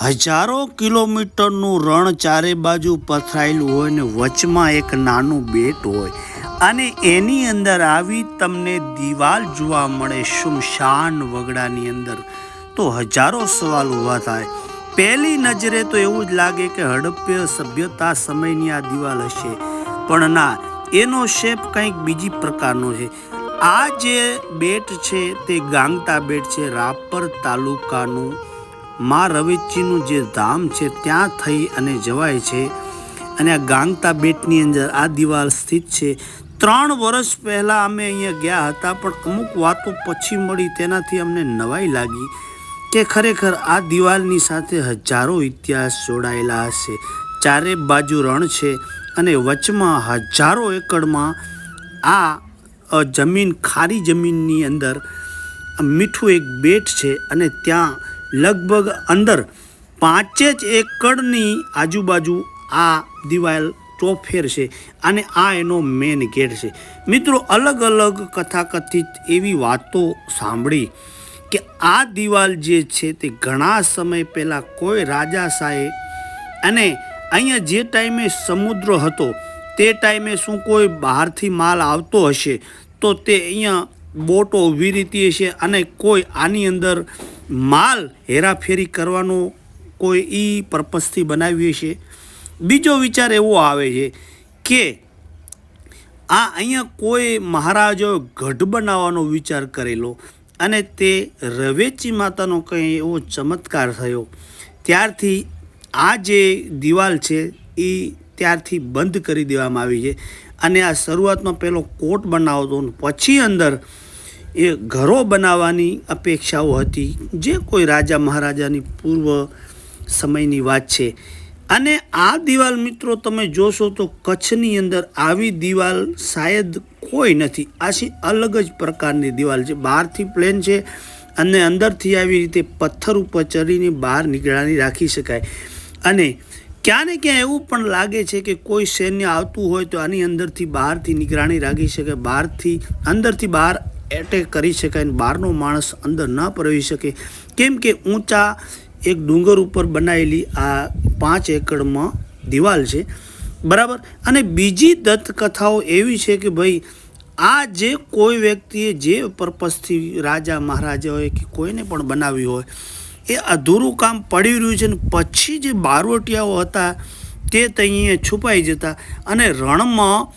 હજારો કિલોમીટરનું રણ ચારે બાજુ પથરાયેલું હોય ને વચમાં એક નાનું બેટ હોય અને એની અંદર આવી તમને દિવાલ જોવા મળે શુમશાન વગડાની અંદર. તો હજારો સવાલ ઊભા થાય. પહેલી નજરે તો એવું જ લાગે કે હડપ્ય સભ્યતા સમયની આ દિવાલ હશે. પણ ના, એનો શેપ કંઈક બીજી પ્રકારનો છે. આ જે બેટ છે તે ગાંગતા બેટ છે, રાપર તાલુકાનું મા રવેચીનું જે ધામ છે, ત્યાં થઈ અને જવાય છે. અને આ ગાંગતા બેટની અંદર આ દિવાલ સ્થિત છે. ત્રણ વર્ષ પહેલાં અમે અહીંયા ગયા હતા, પણ અમુક વાતો પછી મળી, તેનાથી અમને નવાઈ લાગી કે ખરેખર આ દિવાલની સાથે હજારો ઇતિહાસ જોડાયેલા હશે. ચારે બાજુ રણ છે અને વચમાં હજારો એકડમાં આ જમીન ખારી જમીનની અંદર મીઠું એક બેટ છે અને ત્યાં લગભગ અંદર પાંચે જ એકડની આજુબાજુ આ દિવાલ ચોફેર છે અને આ એનો મેન ગેટ છે. મિત્રો, અલગ અલગ કથાકથિત એવી વાતો સાંભળી કે આ દિવાલ જે છે તે ઘણા સમય પહેલાં કોઈ રાજા સાએ અને અહીંયા જે ટાઈમે સમુદ્ર હતો, તે ટાઈમે શું કોઈ બહારથી માલ આવતો હશે, તો તે અહીંયા બોટો ઊભી રહેતી હશે અને કોઈ આની અંદર માલ હેરાફેરી કરવાનો કોઈ એ પર્પઝથી બનાવીએ છીએ બીજો વિચાર એવો આવે છે કે આ અહીંયા કોઈ મહારાજાએ ગઢ બનાવવાનો વિચાર કરેલો અને તે રવેચી માતાનો કંઈ એવો ચમત્કાર થયો. ત્યારથી આ જે દિવાલ છે એ ત્યારથી બંધ કરી દેવામાં આવી છે. અને આ શરૂઆતમાં પહેલો કોટ બનાવતો પછી અંદર એ ઘરો બનાવવાની અપેક્ષાઓ હતી. જે કોઈ રાજા મહારાજાની પૂર્વ સમયની વાત છે. અને આ દિવાલ મિત્રો તમે જોશો તો કચ્છની અંદર આવી દિવાલ શાયદ કોઈ નથી. આશી અલગ જ પ્રકારની દિવાલ છે. બહારથી પ્લેન છે અને અંદરથી આવી રીતે પથ્થર ઉપર ચડીને બહાર નીકળાની રાખી શકાય. અને ક્યાં ને ક્યાં એવું પણ લાગે છે કે કોઈ સૈન્ય આવતું હોય તો આની અંદરથી બહારથી નિગરાણી રાખી શકાય બહારથી, અંદરથી બહાર એટેક કરી શકાય બહારનો માણસ અંદર ન પ્રવેશી શકે. કેમ કે ઊંચા એક ડુંગર ઉપર બનાવેલી આ પાંચ એકડમાં દિવાલ છે. બરાબર? અને બીજી દંતકથાઓ એવી છે કે ભાઈ, આ જે કોઈ વ્યક્તિએ જે પર્પઝથી રાજા મહારાજા હોય કે કોઈને પણ બનાવ્યું હોય, એ અધૂરું કામ પડી રહ્યું છે ને પછી જે બારવટિયાઓ હતા તે ત્યાં છુપાઈ જતા. અને રણમાં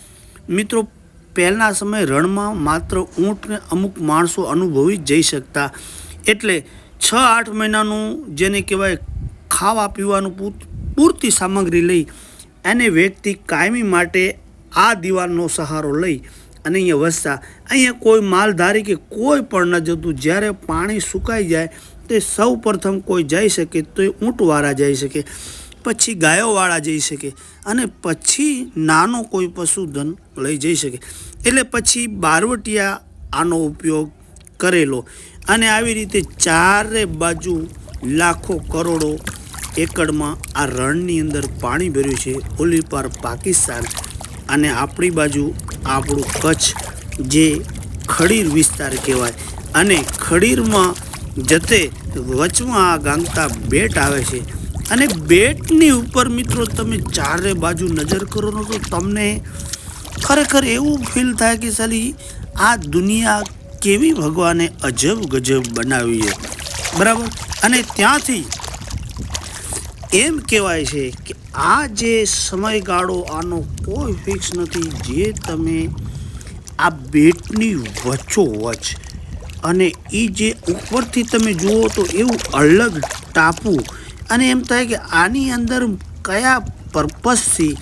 મિત્રો પહેલાંના સમયે રણમાં માત્ર ઊંટને અમુક માણસો અનુભવી જઈ શકતા. એટલે છ આઠ મહિનાનું જેને કહેવાય ખાવા પીવાનું પૂર- પૂરતી સામગ્રી લઈ એને વ્યક્તિ કાયમી માટે આ દિવાલનો સહારો લઈ અને અહીંયા વસતા. અહીંયા કોઈ માલધારી કે કોઈ પણ ન જતું. જ્યારે પાણી સુકાઈ જાય, તે સૌ પ્રથમ કોઈ જઈ શકે તો એ ઊંટવાળા જઈ શકે. પછી ગાયોવાળા જઈ શકે અને પછી નાનો કોઈ પશુધન લઈ જઈ શકે. એટલે પછી બારવટિયા આનો ઉપયોગ કરેલો. અને આવી રીતે ચારે બાજુ લાખો કરોડો એકડમાં આ રણની અંદર પાણી ભર્યું છે. ઓલી પાર પાકિસ્તાન અને આપણી બાજુ આપણું કચ્છ જે ખડીર વિસ્તાર કહેવાય. અને ખડીરમાં જતે વચમાં આ ગાંગતા બેટ આવે છે. અને બેટની ઉપર મિત્રો તમે ચારે બાજુ નજર કરો તો તમને ખરેખર એવું ફીલ થાય કે સાલી, આ દુનિયા કેવી ભગવાને અજબ ગજબ બનાવી છે. બરાબર? અને ત્યાંથી એમ કહેવાય છે કે આ જે સમયગાળો, આનો કોઈ ફિક્સ નથી. જે તમે આ બેટની વચ્ચોવચ અને એ જે ઉપરથી તમે જુઓ તો એવું અલગ ટાપુ અને એમ થાય કે આની અંદર કયા પર્પઝથી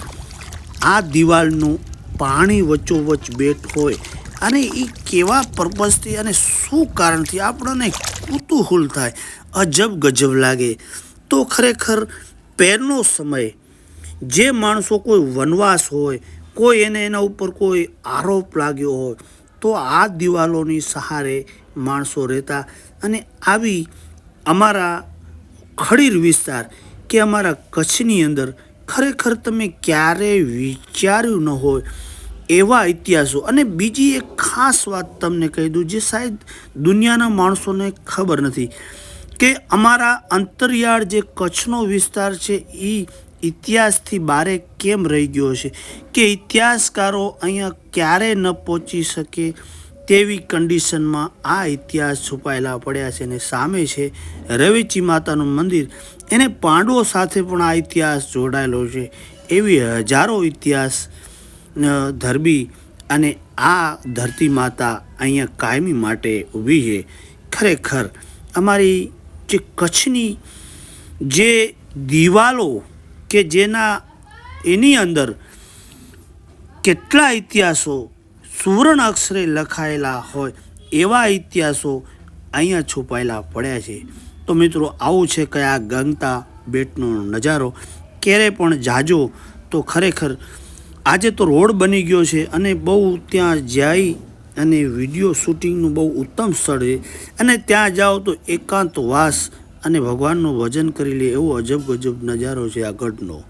આ દિવાલનું પાણી વચ્ચોવચ બેટ હોય અને એ કેવા પર્પઝથી અને શું કારણથી આપણને કુતૂહલ થાય, અજબ ગજબ લાગે. તો ખરેખર પહેરનો સમય જે માણસો કોઈ વનવાસ હોય, કોઈ એને એના ઉપર કોઈ આરોપ લાગ્યો હોય, તો આ દિવાલોની સહારે માણસો રહેતા અને આવી અમારા ખડીર વિસ્તાર કે અમારા કચ્છની અંદર ખરેખર તમે ક્યારેય વિચાર્યું ન હોય એવા ઇતિહાસો. અને બીજી એક ખાસ વાત તમને કહી દઉં જે શાયદ દુનિયાના માણસોને ખબર નથી કે અમારા અંતરિયાળ જે કચ્છનો વિસ્તાર છે એ ઇતિહાસથી બારે કેમ રહી ગયો છે? કે ઇતિહાસકારો અહીંયા ક્યારે ન પહોંચી શકે? તેવી કન્ડિશનમાં આ ઇતિહાસ છુપાયેલા પડ્યા છે અને સામે છે રવેચી માતાનું મંદિર. એને પાંડવો સાથે પણ આ ઇતિહાસ જોડાયેલો છે. એવી હજારો ઇતિહાસ ધરબી અને આ ધરતી માતા અહીંયા કાયમી માટે ઊભી છે. ખરેખર અમારી જે કચ્છની જે દિવાલો કે જેના એની અંદર કેટલા ઇતિહાસો સુવર્ણ અક્ષરે લખાયેલા હોય એવા ઇતિહાસો અહીંયા છુપાયેલા પડ્યા છે. તો મિત્રો, આવું છે કે આ ગંગતા બેટનો નજારો? ક્યારે પણ જાજો તો ખરેખર આજે તો રોડ બની ગયો છે અને બહુ ત્યાં જાય અને વીડિયો શૂટિંગનું બહુ ઉત્તમ સ્થળ છે. અને ત્યાં જાઓ તો એકાંતવાસ અને ભગવાનનું ભજન કરી લે એવો અજબ ગજબ નજારો છે આ ગઢનો.